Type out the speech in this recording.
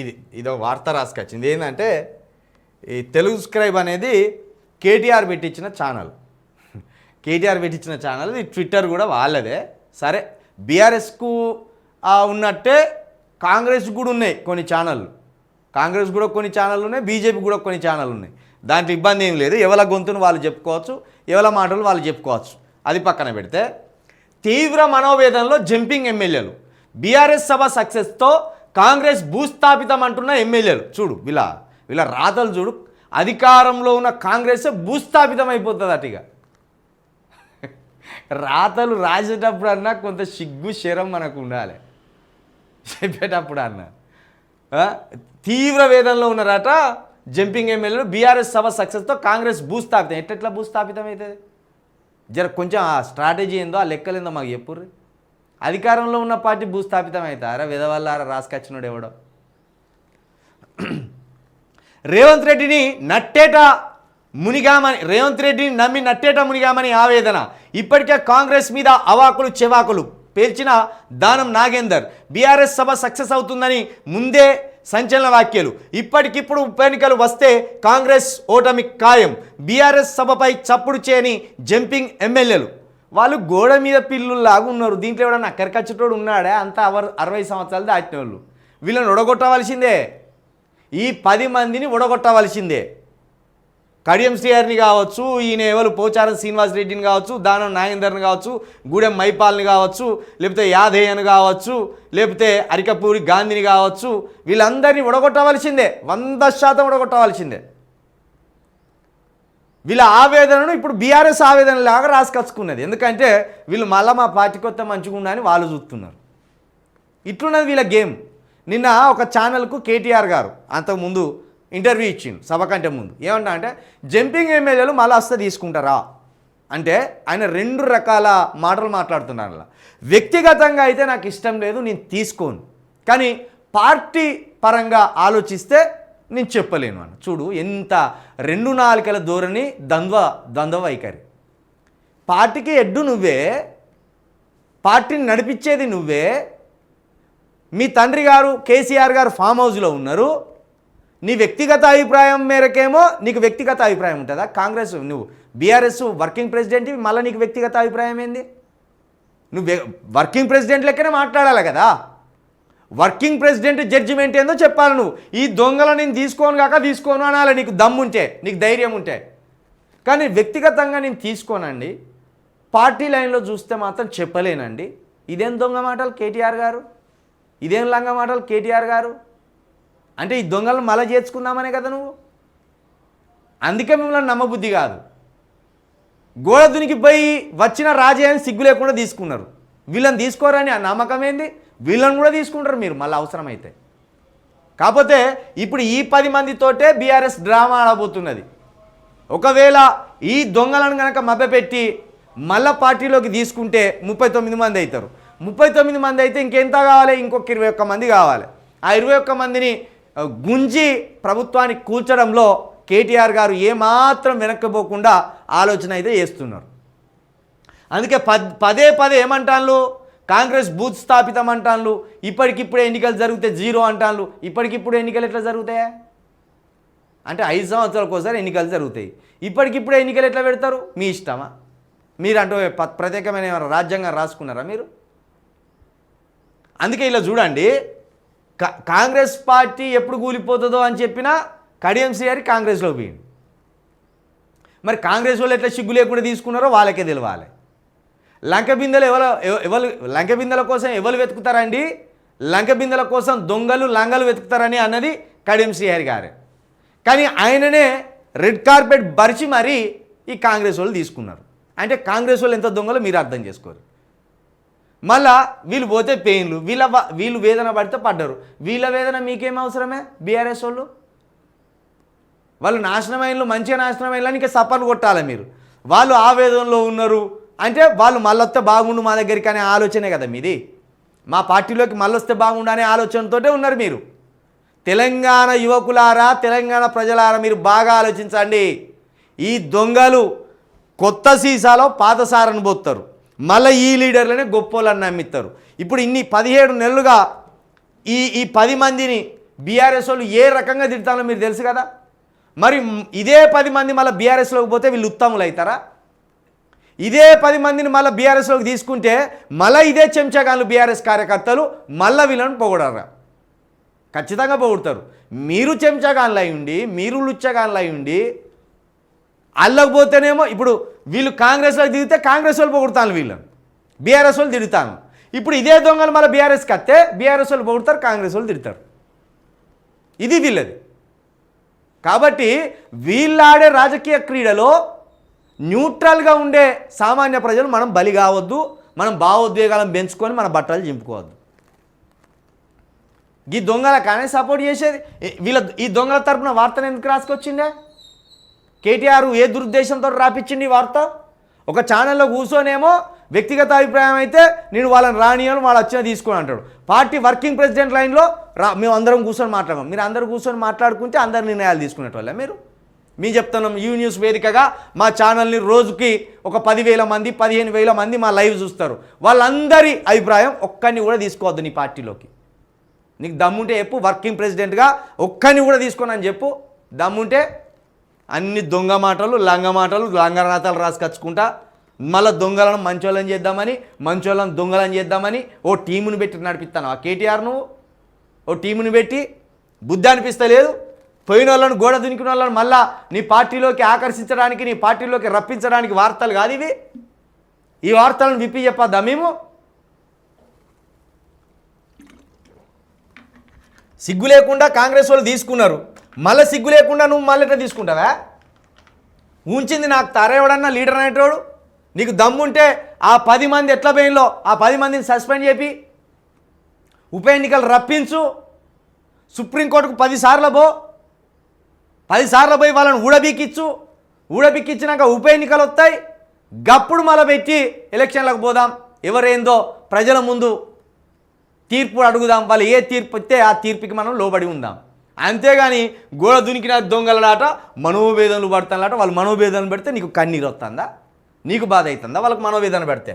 ఇది ఇదో వార్త రాసుకొచ్చింది. ఏంటంటే ఈ తెలుగు స్క్రైబ్ అనేది కేటీఆర్ పెట్టించిన ఛానల్ కేటీఆర్ పెట్టించిన ఛానల్ ఇది ట్విట్టర్ కూడా వాళ్ళదే. సరే బీఆర్ఎస్కు ఉన్నట్టే కాంగ్రెస్ కూడా ఉన్నాయి కొన్ని ఛానళ్ళు కాంగ్రెస్ కూడా కొన్ని ఛానళ్ళు ఉన్నాయి బీజేపీ కూడా కొన్ని ఛానళ్ళు ఉన్నాయి. దాంట్లో ఇబ్బంది ఏం లేదు. ఎవరి గొంతును వాళ్ళు చెప్పుకోవచ్చు ఎవరి మాటలు వాళ్ళు చెప్పుకోవచ్చు. అది పక్కన పెడితే తీవ్ర మనోవేదనలో జంపింగ్ ఎమ్మెల్యేలు. బీఆర్ఎస్ సభ సక్సెస్తో కాంగ్రెస్ భూస్థాపితం అంటున్న ఎమ్మెల్యేలు. చూడు వీళ్ళ వీళ్ళ రాతలు చూడు. అధికారంలో ఉన్న కాంగ్రెస్ భూస్థాపితం అయిపోతుంది అటు ఇక. రాతలు రాసేటప్పుడు అన్నా కొంత సిగ్గు శరం మనకు ఉండాలి. చెప్పేటప్పుడు అన్న. తీవ్ర వేదనలో ఉన్నారట జంపింగ్ ఎమ్మెల్యేలు. బీఆర్ఎస్ సభ సక్సెస్తో కాంగ్రెస్ భూస్థాపితం. ఎట్లెట్లా భూస్థాపితం అవుతుంది జర కొంచెం ఆ స్ట్రాటజీ ఏందో ఆ లెక్కలేందో మాకు చెప్పుర్రీ. అధికారంలో ఉన్న పార్టీ భూస్థాపితం అవుతారా విధవల్లారా రాసుకొచ్చినోడు ఎవడో రేవంత్ రెడ్డిని నట్టేట మునిగామని రేవంత్ రెడ్డిని నమ్మి నట్టేట మునిగామని ఆవేదన. ఇప్పటికే కాంగ్రెస్ మీద అవాకులు చెవాకులు. పేల్చిన దానం నాగేందర్. బీఆర్ఎస్ సభ సక్సెస్ అవుతుందని ముందే సంచలన వ్యాఖ్యలు. ఇప్పటికిప్పుడు ఉప ఎన్నికలు వస్తే కాంగ్రెస్ ఓటమి ఖాయం. బీఆర్ఎస్ సభపై చప్పుడు చేయని జంపింగ్ ఎమ్మెల్యేలు. వాళ్ళు గోడ మీద పిల్లుల్లాగా ఉన్నారు. దీంట్లో ఎవడన్నా అక్కడికచ్చటోడు ఉన్నాడే? అంతా అవర్ అరవై సంవత్సరాలు దాటిన వాళ్ళు వీళ్ళని ఒడగొట్టవలసిందే ఈ పది మందిని ఒడగొట్టవలసిందే కడియం శ్రీహరిని కావచ్చు ఈయన ఎవరు పోచారం శ్రీనివాస్ రెడ్డిని కావచ్చు దానం నాగేందర్ని కావచ్చు గూడెం మైపాల్ని కావచ్చు లేకపోతే యాదయ్యను కావచ్చు లేకపోతే అరికపూరి గాంధీని కావచ్చు వీళ్ళందరినీ ఒడగొట్టవలసిందే వంద శాతం ఒడగొట్టవలసిందే వీళ్ళ ఆవేదనను ఇప్పుడు బీఆర్ఎస్ ఆవేదన లాగా రాసుకొచ్చుకున్నది. ఎందుకంటే వీళ్ళు మళ్ళీ మా పార్టీ కొత్త మంచిగా అని వాళ్ళు చూస్తున్నారు. ఇట్లున్నది వీళ్ళ గేమ్. నిన్న ఒక ఛానల్కు కేటీఆర్ గారు అంతకుముందు ఇంటర్వ్యూ ఇచ్చిండు సభ కంటే ముందు. ఏమన్నా అంటే జంపింగ్ ఎమ్మెల్యేలు మళ్ళీ వస్తే తీసుకుంటారా? అంటే ఆయన రెండు రకాల మాటలు మాట్లాడుతున్నారు అలా వ్యక్తిగతంగా అయితే నాకు ఇష్టం లేదు నేను తీసుకోను. కానీ పార్టీ పరంగా ఆలోచిస్తే నేను చెప్పలేను అన్న. చూడు ఎంత రెండు నాలుకల ధోరణి ద్వంద్వ ద్వంద్వ వైఖరి. పార్టీకి ఎడ్డు నువ్వే పార్టీని నడిపించేది నువ్వే. మీ తండ్రి గారు కేసీఆర్ గారు ఫామ్ హౌస్లో ఉన్నారు. నీ వ్యక్తిగత అభిప్రాయం మేరకేమో నీకు వ్యక్తిగత అభిప్రాయం ఉంటుందా? కాంగ్రెస్ నువ్వు బీఆర్ఎస్ వర్కింగ్ ప్రెసిడెంట్ మళ్ళీ నీకు వ్యక్తిగత అభిప్రాయం ఏంది? నువ్వు వర్కింగ్ ప్రెసిడెంట్ లెక్కనే మాట్లాడాలి కదా. వర్కింగ్ ప్రెసిడెంట్ జడ్జిమెంట్ ఏందో చెప్పాలి నువ్వు. ఈ దొంగల నేను తీసుకోను కాక తీసుకోను అనాలి. నీకు దమ్ముంటే నీకు ధైర్యం ఉంటే. కానీ వ్యక్తిగతంగా నేను తీసుకోనండి. పార్టీ లైన్లో చూస్తే మాత్రం చెప్పలేనండి. ఇదేం దొంగ మాటలు కేటీఆర్ గారు? ఇదేం లంగ మాటలు కేటీఆర్ గారు? అంటే ఈ దొంగలను మల చేర్చుకుందామనే కదా నువ్వు? అందుకే మిమ్మల్ని నమ్మబుద్ధి కాదు. గోడ దునికి పోయి వచ్చిన రాజయ్యని సిగ్గు లేకుండా తీసుకున్నారు. వీళ్ళని తీసుకోరని ఆ నమ్మకం ఏంది? వీళ్ళని కూడా తీసుకుంటారు మీరు మళ్ళీ అవసరమైతే. కాకపోతే ఇప్పుడు ఈ పది మందితోటే బీఆర్ఎస్ డ్రామా ఆడబోతున్నది. ఒకవేళ ఈ దొంగలను కనుక మభ్యపెట్టి మళ్ళా పార్టీలోకి తీసుకుంటే ముప్పై తొమ్మిది మంది అవుతారు. ముప్పై తొమ్మిది మంది అయితే ఇంకెంత కావాలి? ఇంకొక ఇరవై ఒక్క మంది కావాలి. ఆ ఇరవై ఒక్క మందిని గుంజి ప్రభుత్వాన్ని కూల్చడంలో కేటీఆర్ గారు ఏమాత్రం వెనక్కిపోకుండా ఆలోచన అయితే చేస్తున్నారు. అందుకే పద్ పదే పదే ఏమంటాను కాంగ్రెస్ బూత్ స్థాపితం అంటాను ఇప్పటికిప్పుడు ఎన్నికలు జరిగితే జీరో అంటాను ఇప్పటికిప్పుడు ఎన్నికలు ఎట్లా జరుగుతాయా? అంటే ఐదు సంవత్సరాలకు ఒకసారి ఎన్నికలు జరుగుతాయి. ఇప్పటికిప్పుడు ఎన్నికలు ఎట్లా పెడతారు? మీ ఇష్టమా? మీరు అంటే ప్రత్యేకమైన ఏమైనా రాజ్యాంగం రాసుకున్నారా మీరు? అందుకే ఇలా చూడండి. కా- కాంగ్రెస్ పార్టీ ఎప్పుడు కూలిపోతుందో అని చెప్పినా కడియంసీ గారి కాంగ్రెస్లో పోయింది మరి కాంగ్రెస్ వాళ్ళు ఎట్లా సిగ్గు లేకుండా తీసుకున్నారో వాళ్ళకే తెలియాలి లంక బిందెలు ఎవరు ఎవరు లంక బిందెల కోసం ఎవరు వెతుకుతారండి? లంక బిందెల కోసం దొంగలు లంగలు వెతుకుతారని అన్నది కడియం శ్రీహరి గారు. కానీ ఆయననే రెడ్ కార్పెట్ బరిచి మరీ ఈ కాంగ్రెస్ వాళ్ళు తీసుకున్నారు. అంటే కాంగ్రెస్ వాళ్ళు ఎంత దొంగలో మీరు అర్థం చేసుకోరు. మళ్ళా వీళ్ళు పోతే పెయిన్లు వీళ్ళ వీళ్ళు వేదన పడితే పడ్డారు. వీళ్ళ వేదన మీకేం అవసరమే బీఆర్ఎస్ వాళ్ళు? వాళ్ళు నాశనమైనలు మంచిగా నాశనమైన ఇంకా సపర్లు కొట్టాలి మీరు. వాళ్ళు ఆవేదనలో ఉన్నారు. అంటే వాళ్ళు మళ్ళొస్తే బాగుండు మా దగ్గరికి అనే ఆలోచనే కదా మీది. మా పార్టీలోకి మళ్ళొస్తే బాగుండు అనే ఆలోచనతోటే ఉన్నారు మీరు. తెలంగాణ యువకులారా తెలంగాణ ప్రజలారా మీరు బాగా ఆలోచించండి. ఈ దొంగలు కొత్త సీసాలో పాత పోతారు మళ్ళీ ఈ లీడర్లనే గొప్పోళ్ళని నమ్మిస్తారు ఇప్పుడు ఇన్ని పదిహేడు నెలలుగా ఈ ఈ పది మందిని బీఆర్ఎస్ వాళ్ళు ఏ రకంగా తిడతానో మీరు తెలుసు కదా? మరి ఇదే పది మంది మళ్ళీ బీఆర్ఎస్లోకి పోతే వీళ్ళు ఉత్తములు అవుతారా ఇదే పది మందిని మళ్ళీ బీఆర్ఎస్లోకి తీసుకుంటే మళ్ళీ ఇదే చెంచగాళ్ళు బీఆర్ఎస్ కార్యకర్తలు మళ్ళీ వీళ్ళని పొగడారా? ఖచ్చితంగా పొగుడతారు. మీరు చెంచగాళ్ళు అయి ఉండి మీరు లుచ్చగాళ్ళు అయి ఉండి అల్లకి పోతేనేమో ఇప్పుడు వీళ్ళు కాంగ్రెస్లోకి దిగితే కాంగ్రెస్ వాళ్ళు పొగుడతాను వీళ్ళని. బీఆర్ఎస్ వాళ్ళు తిడతాను ఇప్పుడు ఇదే దొంగలు మళ్ళీ బీఆర్ఎస్కి వస్తే బీఆర్ఎస్ వాళ్ళు పొగుడతారు కాంగ్రెస్ వాళ్ళు తిడతారు. ఇది వీళ్ళది. కాబట్టి వీళ్ళాడే రాజకీయ క్రీడలో న్యూట్రల్గా ఉండే సామాన్య ప్రజలు మనం బలి కావద్దు మనం భావోద్వేగాలను పెంచుకొని మన బట్టలు చింపుకోవద్దు. ఈ దొంగల కానీ సపోర్ట్ చేసేది? వీళ్ళ ఈ దొంగల తరపున వార్తను ఎందుకు రాసుకొచ్చిండే? కేటీఆర్ ఏ దురుద్దేశంతో రాపిచ్చింది వార్త? ఒక ఛానల్లో కూర్చోనేమో వ్యక్తిగత అభిప్రాయం అయితే నేను వాళ్ళని రానియను వాళ్ళు వచ్చిన తీసుకొని అంటాడు. పార్టీ వర్కింగ్ ప్రెసిడెంట్ లైన్లో రా మేము అందరం కూర్చొని మాట్లాడము. మీరు అందరూ కూర్చొని మాట్లాడుకుంటే అందరు నిర్ణయాలు తీసుకునేటోళ్ళ మీరు? మీ చెప్తున్నాం యూ న్యూస్ వేదికగా మా ఛానల్ని రోజుకి ఒక పదివేల మంది పదిహేను వేల మంది మా లైవ్ చూస్తారు. వాళ్ళందరి అభిప్రాయం ఒక్కరిని కూడా తీసుకోవద్దు నీ పార్టీలోకి. నీకు దమ్ముంటే చెప్పు వర్కింగ్ ప్రెసిడెంట్గా ఒక్కరిని కూడా తీసుకోనని చెప్పు. దమ్ముంటే అన్ని దొంగ మాటలు లంగ మాటలు లంగరాతలు రాసుకొచ్చుకుంటా మళ్ళీ దొంగలను మంచోళ్ళని చేద్దామని మంచోళ్ళని దొంగలని చేద్దామని ఓ టీముని పెట్టి నడిపిస్తాను. ఆ కేటీఆర్ నువ్వు? ఓ టీముని పెట్టి? బుద్ధి అనిపిస్తలేదు? పోయిన వాళ్ళని గోడ దునికిన వాళ్ళని మళ్ళా నీ పార్టీలోకి ఆకర్షించడానికి నీ పార్టీలోకి రప్పించడానికి వార్తలు కాదు ఇవి. ఈ వార్తలను విప్పి చెప్పద్దా మేము? సిగ్గు లేకుండా కాంగ్రెస్ వాళ్ళు తీసుకున్నారు. మళ్ళీ సిగ్గు లేకుండా నువ్వు మళ్ళీ ఎట్లా తీసుకుంటావా? ఉంచింది నాకు తరేవాడన్నా లీడర్ అనేటోడు నీకు దమ్ముంటే ఆ పది మంది ఎట్లా పోయినలో? ఆ పది మందిని సస్పెండ్ చేపి ఉప ఎన్నికలు రప్పించు. సుప్రీంకోర్టుకు పదిసార్లు పో. పదిసార్లు పోయి వాళ్ళని ఊడబీకిచ్చు. ఊడబీకిచ్చినాక ఉప ఎన్నికలు వస్తాయి. గప్పుడు మళ్ళీ పెట్టి ఎలక్షన్లకు పోదాం. ఎవరేందో ప్రజల ముందు తీర్పు అడుగుదాం. వాళ్ళు ఏ తీర్పు ఇస్తే ఆ తీర్పుకి మనం లోబడి ఉందాం. అంతేగాని గోడ దునికిన దొంగలడాట మనోవేదనలు పడుతున్నాట వాళ్ళు మనోవేదనలు పెడితే నీకు కన్నీరు వస్తుందా? నీకు బాధ అవుతుందా? వాళ్ళకి మనోవేదన పెడితే.